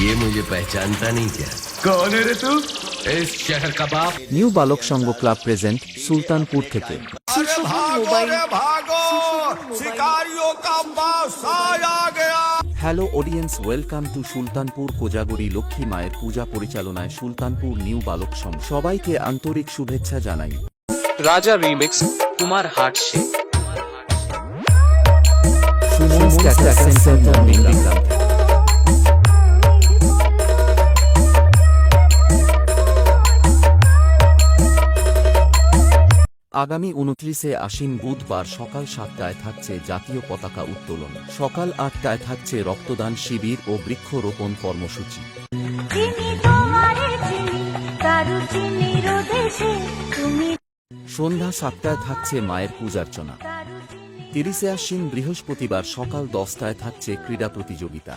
ये मुझे पहचानता नहीं क्या कौन है रे तू इस शहर का बाप নিউ বালক সংঘ ক্লাব প্রেজেন্ট সুলতানপুর থেকে अरे भागो रे भागो शिकारियों का बासा आ गया hello audience welcome to Sultanpur Kojagari Lakshmi মায়ের পূজা পরিচালনায় সুলতানপুর নিউ বালক সংঘ সবাইকে আন্তরিক শুভেচ্ছা জানাই রাজা রিমিক্স কুমার হাট শেখ সুমন স্ট্যাটাস সেন্টার মেন্ডিগ্রাম আগামী উনত্রিশে আশ্বিন বুধবার সকাল সাতটায় থাকছে জাতীয় পতাকা উত্তোলন। সকাল আটটায় থাকছে রক্তদান শিবির ও বৃক্ষরোপণ কর্মসূচি। সন্ধ্যা সাতটায় থাকছে মায়ের পূজার্চনা। তিরিশে আশ্বিন বৃহস্পতিবার সকাল দশটায় থাকছে ক্রীড়া প্রতিযোগিতা।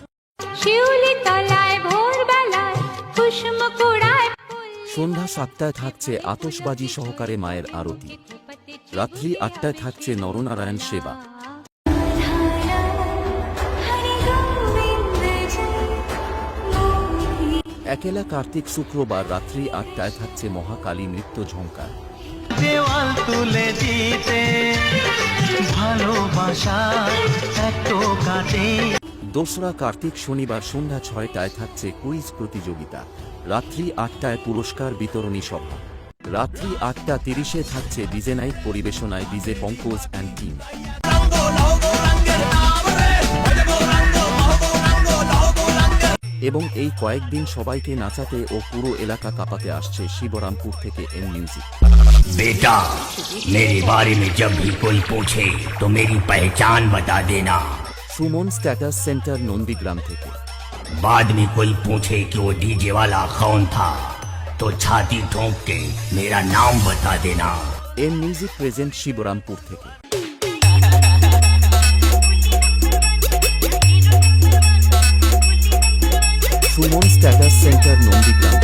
শিউলি তলায় ভোরবেলায় কুসুম সন্ধ্যা সাতটায় থাকছে আতশবাজি সহকারে মায়ের আরতি। রাত্রি আটটায় থাকছে নরনারায়ণ সেবা। একেলা কার্তিক শুক্রবার রাত্রি আটটায় থাকছে মহাকালী নৃত্য ঝঙ্কার দেওয়াল তুলে দিতে ভালোবাসা এত কাটে। দোসরা কার্তিক শনিবার সন্ধ্যা ছয়টায় থাকছে কুইজ প্রতিযোগিতা। রাত্রি আটটায় পুরস্কার বিতরণী সভা। রাত্রি আটটা তিরিশে থাকছে ডিজে নাইট পরিবেশনায় ডিজে পঙ্কজ অ্যান্ড টিম এবং এই কয়েকদিন সবাইকে নাচাতে ও পুরো এলাকা কাঁপাতে আসছে শিবরামপুর থেকে এম মিউজিক বেটা মেরে বারে মে জব ভি কোই পুছে তো মেরি পহচান বাতা দেনা সুমন স্ট্যাটাস সেন্টার নন্দীগ্রাম থেকে। बाद में कोई पूछे कि वो डीजे वाला कौन था तो छाती ठोंक के मेरा नाम बता देना এম মিউজিক প্রেজেন্ট শিবরামপুর থেকে সুমন স্ট্যাটাস সেন্টার নন্দীগ্রাম